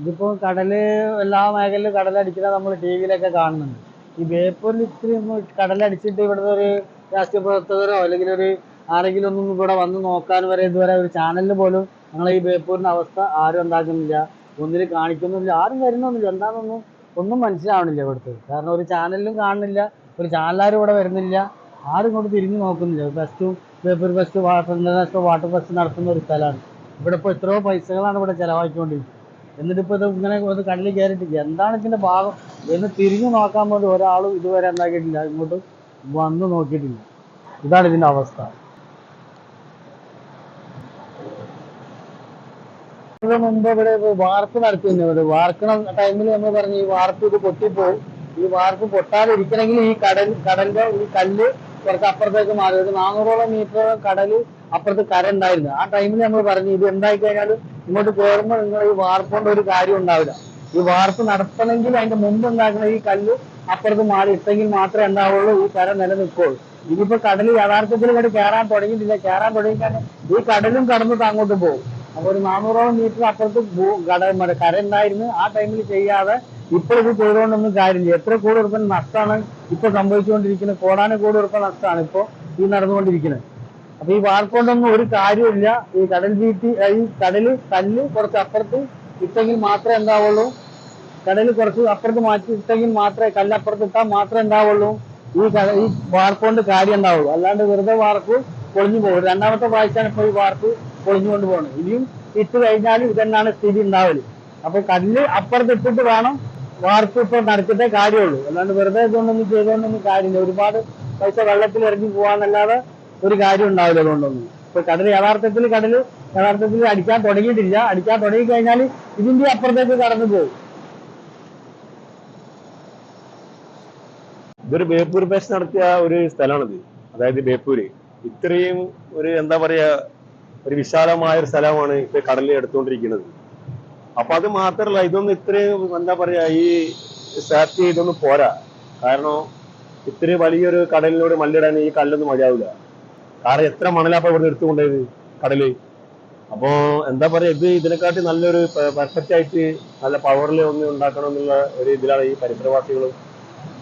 ഇതിപ്പോ കടൽ എല്ലാ മേഖലയിലും കടലടിക്കുന്ന നമ്മൾ ടി വിയിലൊക്കെ കാണുന്നുണ്ട്. ഈ ബേപ്പൂരിൽ ഇത്രയും കടലടിച്ചിട്ട് ഇവിടുത്തെ ഒരു രാഷ്ട്രീയ പ്രവർത്തകരോ അല്ലെങ്കിൽ ഒരു ആരെങ്കിലും ഒന്നും ഇവിടെ വന്ന് നോക്കാൻ വരെ ഇതുവരെ ഒരു ചാനലിന് പോലും ഞങ്ങളെ ഈ ബേപ്പൂരിന്റെ അവസ്ഥ ആരും ഉണ്ടാക്കുന്നില്ല. ഒന്നിൽ കാണിക്കുന്നില്ല. ആരും വരുന്നൊന്നുമില്ല. എന്താണെന്നൊന്നും ഒന്നും മനസ്സിലാവണില്ല ഇവിടുത്തെ. കാരണം ഒരു ചാനലിലും കാണുന്നില്ല. ഒരു ചാനലാരും ഇവിടെ വരുന്നില്ല. ആരും ഇങ്ങോട്ട് തിരിഞ്ഞു നോക്കുന്നില്ല. ഫെസ്റ്റും Beypore fest water international water fest നടത്തുന്ന ഒരു സ്ഥലമാണ്. ഇവിടെ ഇപ്പോൾ എത്രയോ പൈസകളാണ് ഇവിടെ ചിലവാക്കിക്കൊണ്ടിരിക്കുന്നത്. എന്നിട്ട് ഇപ്പൊ ഇത് ഇങ്ങനെ ഒന്ന് കയറിട്ട് എന്താണ് ഇതിന്റെ ഭാഗം? എന്ന് തിരിഞ്ഞു നോക്കാൻ വേണ്ടി ഒരാളും ഇതുവരെ എന്താക്കിയിട്ടില്ല. ഇങ്ങോട്ട് വന്ന് നോക്കിയിട്ടില്ല. ഇതാണ് ഇതിന്റെ അവസ്ഥ. മുമ്പ് ഇവിടെ വാർപ്പ് നടത്തിയിരുന്നു ഇവിടെ വാർക്കണ ടൈമിൽ നമ്മൾ പറഞ്ഞു ഈ വാർപ്പ് ഇത് പൊട്ടിപ്പോവും. ഈ വാർപ്പ് പൊട്ടാതിരിക്കണമെങ്കിൽ ഈ കടൽ കടലിന്റെ ഈ കല്ല് കുറച്ച് അപ്പുറത്തേക്ക് മാറി. ഒരു നാനൂറോളം മീറ്റർ കടൽ അപ്പുറത്ത് കര ഉണ്ടായിരുന്നു. ആ ടൈമിൽ നമ്മൾ പറഞ്ഞു ഇത് എന്തായി കഴിഞ്ഞാൽ ഇങ്ങോട്ട് കയറുമ്പോൾ നിങ്ങൾ ഈ വാർപ്പുകൊണ്ട് ഒരു കാര്യം ഉണ്ടാവില്ല. ഈ വാർപ്പ് നടത്തണമെങ്കിൽ അതിന്റെ മുമ്പ് ഉണ്ടാക്കുന്ന ഈ കല്ല് അപ്പുറത്ത് മാറി ഇട്ടെങ്കിൽ മാത്രമേ ഉണ്ടാവുള്ളൂ ഈ കര നിലനിൽക്കുള്ളൂ. ഇനിയിപ്പോ കടൽ യഥാർത്ഥത്തിൽ ഇങ്ങോട്ട് കയറാൻ തുടങ്ങിയിട്ടില്ല. കയറാൻ തുടങ്ങിക്കാൻ ഈ കടലും കടന്നിട്ട് അങ്ങോട്ട് പോകും. അപ്പൊ ഒരു നാനൂറോളം മീറ്റർ അപ്പുറത്ത് ഭൂ- കട മറ്റേ കര ഉണ്ടായിരുന്നു. ആ ടൈമിൽ ചെയ്യാതെ ഇപ്പോൾ ഇത് ചെയ്തുകൊണ്ടൊന്നും കാര്യമില്ല. എത്ര കോടി നഷ്ടമാണ് ഇപ്പൊ സംഭവിച്ചുകൊണ്ടിരിക്കുന്നത്. കോടാനും കോടി നഷ്ടമാണ് ഇപ്പോ ഈ നടന്നുകൊണ്ടിരിക്കുന്നത്. അപ്പൊ ഈ വാർക്കൊണ്ടൊന്നും ഒരു കാര്യമില്ല ഈ കടൽ വീട്ടി ഈ കടൽ കല്ല് കുറച്ച് അപ്പുറത്ത് ഇട്ടെങ്കിൽ മാത്രമേ എന്താവുള്ളൂ. കടൽ കുറച്ച് അപ്പുറത്ത് മാറ്റി ഇട്ടെങ്കിൽ മാത്രമേ കല്ല് അപ്പുറത്ത് ഇട്ടാൽ മാത്രമേ എന്താവുള്ളൂ. ഈ കട ഈ വാർക്കൊണ്ട് കാര്യം ഉണ്ടാവുള്ളൂ അല്ലാണ്ട് വെറുതെ വാർക്ക് പൊളിഞ്ഞു പോകും. രണ്ടാമത്തെ പ്രാവശ്യമാണ് ഇപ്പോൾ ഈ വാർക്ക് പൊളിഞ്ഞുകൊണ്ട് പോകുന്നത്. ഇനിയും ഇട്ട് കഴിഞ്ഞാലും ഇതെന്നാണ് സ്ഥിതി ഉണ്ടാവൽ. അപ്പൊ കല്ല് അപ്പുറത്ത് ഇട്ടിട്ട് വേണം വാർക്ക് ഇപ്പൊ നടത്തിട്ടേ കാര്യമുള്ളൂ. അല്ലാണ്ട് വെറുതെ ഇതുകൊണ്ടൊന്നും ചെയ്തുകൊണ്ടൊന്നും കാര്യമില്ല. ഒരുപാട് പൈസ വെള്ളത്തിൽ ഇറങ്ങി പോവാന്നല്ലാതെ ഒരു കാര്യം ഉണ്ടാവില്ല അതുകൊണ്ടൊന്നും. ഇപ്പൊ കടൽ യഥാർത്ഥത്തിൽ കടൽ യഥാർത്ഥത്തിൽ അടിക്കാൻ തുടങ്ങിയിട്ടില്ല. അടിക്കാൻ തുടങ്ങി കഴിഞ്ഞാൽ ഇതിന്റെ അപ്പുറത്തേക്ക് കടന്നു പോകും. ഇതൊരു ബേപ്പൂർ ഫെസ്റ്റ് നടത്തിയ ഒരു സ്ഥലമാണിത്. അതായത് ബേപ്പൂര്. ഇത്രയും ഒരു എന്താ പറയാ ഒരു വിശാലമായ ഒരു സ്ഥലമാണ് ഇപ്പൊ കടലിൽ എടുത്തുകൊണ്ടിരിക്കുന്നത്. അപ്പൊ അത് മാത്രല്ല ഇതൊന്നും ഇത്രയും എന്താ പറയാ ഈ സാറ്റ് ഇതൊന്നും പോരാ. കാരണം ഇത്രയും വലിയൊരു കടലിനോട് മല്ലിടാൻ ഈ കല്ലൊന്നും മതിയാവില്ല കാരണം എത്ര മണലാപ്പ ഇവിടെ എടുത്തുകൊണ്ടത് കടൽ? അപ്പോ എന്താ പറയാ ഇത് ഇതിനെക്കാട്ടി നല്ലൊരു പെർഫെക്റ്റ് ആയിട്ട് നല്ല പവറിൽ ഒന്ന് ഉണ്ടാക്കണം എന്നുള്ള ഒരു ഇതിലാണ് ഈ പരിസരവാസികളും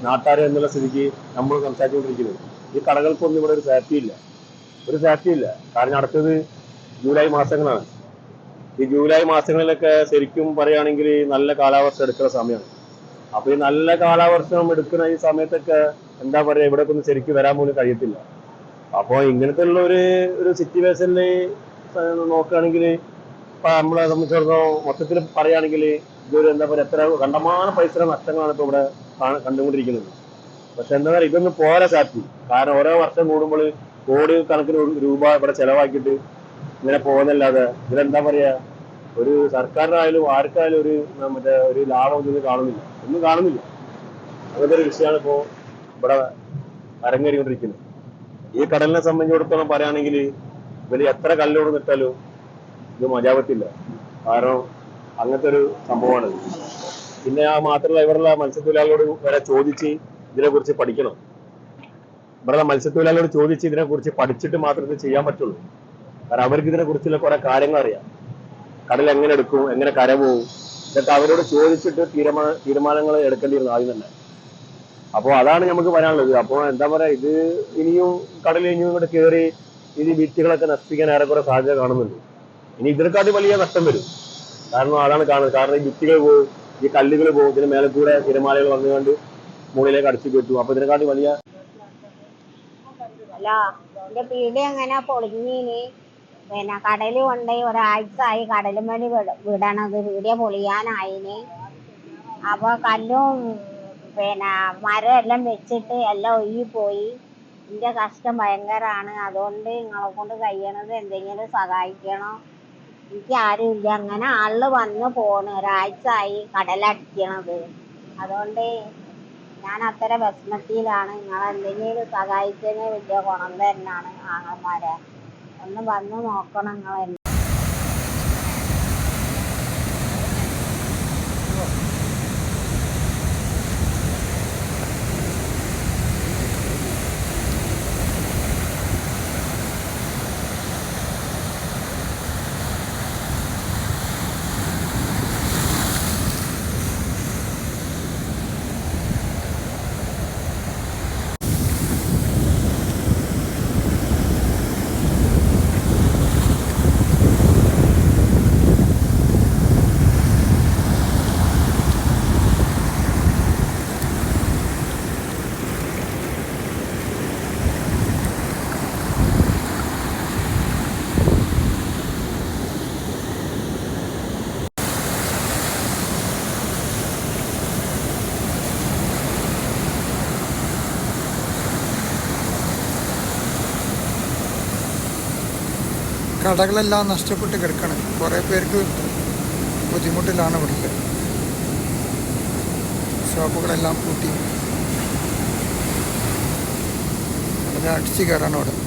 നാട്ടുകാരും എന്നുള്ള സ്ഥിതിക്ക് നമ്മൾ സംസാരിച്ചുകൊണ്ടിരിക്കുന്നത്. ഈ കടകൾക്കൊന്നും ഇവിടെ ഒരു സേഫ്റ്റി ഇല്ല. ഒരു സേഫ്റ്റി ഇല്ല. കാരണം അടുത്തത് ജൂലൈ മാസങ്ങളാണ്. ഈ ജൂലൈ മാസങ്ങളിലൊക്കെ ശരിക്കും പറയുകയാണെങ്കിൽ നല്ല കാലാവസ്ഥ എടുക്കുന്ന സമയമാണ്. അപ്പൊ ഈ നല്ല കാലാവർഷം എടുക്കുന്ന ഈ സമയത്തൊക്കെ എന്താ പറയാ ഇവിടെ ഒന്നും ശരിക്കും വരാൻ പോലും കഴിയത്തില്ല. അപ്പോൾ ഇങ്ങനത്തെ ഉള്ള ഒരു ഒരു സിറ്റുവേഷനിൽ നോക്കുകയാണെങ്കിൽ നമ്മളെ സംബന്ധിച്ചിടത്തോളം മൊത്തത്തിൽ പറയുകയാണെങ്കിൽ ഇതൊരു എന്താ പറയുക എത്ര കണ്ടമാന പൈസ നഷ്ടങ്ങളാണ് ഇപ്പൊ ഇവിടെ കണ്ടുകൊണ്ടിരിക്കുന്നത്. പക്ഷെ എന്താ പറയുക ഇതൊന്നും പോരാ സാറ്റി. കാരണം ഓരോ വർഷം കൂടുമ്പോൾ കോടി കണക്കിന് രൂപ ഇവിടെ ചെലവാക്കിയിട്ട് ഇങ്ങനെ പോകുന്നല്ലാതെ ഇതിലെന്താ പറയാ ഒരു സർക്കാരിനായാലും ആർക്കായാലും ഒരു മറ്റേ ഒരു ലാഭം ഇതൊന്നും കാണുന്നില്ല. ഒന്നും കാണുന്നില്ല. അങ്ങനത്തെ ഒരു വിഷയമാണ് ഇപ്പോ ഇവിടെ അരങ്ങേറിക്കൊണ്ടിരിക്കുന്നത്. ഈ കടലിനെ സംബന്ധിച്ചിടത്തോളം പറയുകയാണെങ്കിൽ ഇവർ എത്ര കല്ലോട് നിട്ടാലും ഇത് മജാവത്തില്ല കാരണം അങ്ങനത്തെ ഒരു സംഭവമാണ്. പിന്നെ ആ മാത്രമല്ല ഇവരുള്ള മത്സ്യത്തൊഴിലാളികളോട് വരെ ചോദിച്ച് ഇതിനെക്കുറിച്ച് പഠിക്കണം. ഇവരുടെ മത്സ്യത്തൊഴിലാളികളോട് ചോദിച്ച് ഇതിനെക്കുറിച്ച് പഠിച്ചിട്ട് മാത്രമേ ഇത് ചെയ്യാൻ പറ്റുള്ളൂ. കാരണം അവർക്ക് ഇതിനെ കുറിച്ചുള്ള കുറെ കാര്യങ്ങൾ അറിയാം. കടൽ എങ്ങനെ എടുക്കും എങ്ങനെ കര പോകും ഇതൊക്കെ അവരോട് ചോദിച്ചിട്ട് തീരുമാന തീരുമാനങ്ങൾ എടുക്കേണ്ടിയിരുന്നു ആദ്യം തന്നെ. അപ്പോൾ അതാണ് നമുക്ക് പറയാനുള്ളത്. അപ്പോൾ എന്താ പറയാ ഇത് ഇനിയും കടൽ ഇനിയും ഇങ്ങോട്ട് കയറി ഇത് വിറ്റുകളൊക്കെ നശിപ്പിക്കാൻ ഏറെക്കുറെ സാധ്യത കാണുന്നുണ്ട്. ഇനി ഇതിനെക്കാട്ടി വലിയ നഷ്ടം വരും. കാരണം അതാണ് കാണുന്നത്. കാരണം ഈ ഭിത്തികൾ പോകും ഈ കല്ലുകൾ പോകും ഇതിന് മേലെ കൂടെ തിരമാലകൾ വന്നുകൊണ്ട് മുകളിലേക്ക് അടിച്ചു കെട്ടും. അപ്പൊ ഇതിനെക്കാട്ടി വലിയ പിന്നെ കടൽ കൊണ്ടുപോയി ഒരാഴ്ച ആയി കടലുമണി വിടണത്. പീടിയ പൊളിയാനായിന്. അപ്പൊ കല്ലും പിന്നെ മരം എല്ലാം വെച്ചിട്ട് എല്ലാം ഒഴുകി പോയി. എന്റെ കഷ്ടം ഭയങ്കരാണ്. അതുകൊണ്ട് നിങ്ങളെ കൊണ്ട് കഴിയണത് എന്തെങ്കിലും സഹായിക്കണം? എനിക്ക് ഇല്ല അങ്ങനെ ആൾ വന്ന് പോണ്. ഒരാഴ്ചയായി കടലടിക്കണത്. അതുകൊണ്ട് ഞാൻ അത്ര വിഷമത്തിയിലാണ് നിങ്ങൾ എന്തെങ്കിലും സഹായിച്ചതിന് വലിയ ഗുണം തന്നെയാണ് ആങ്ങളമാരെ ഒന്ന് വന്ന് നോക്കണം നിങ്ങൾ കടകളെല്ലാം നഷ്ടപ്പെട്ട് കിടക്കണം. കുറേ പേർക്ക് ബുദ്ധിമുട്ടിലാണ് ഇവിടുത്തെ. ഷോപ്പുകളെല്ലാം പൂട്ടി. വളരെ അടിച്ചു കയറാണ് അവിടെ.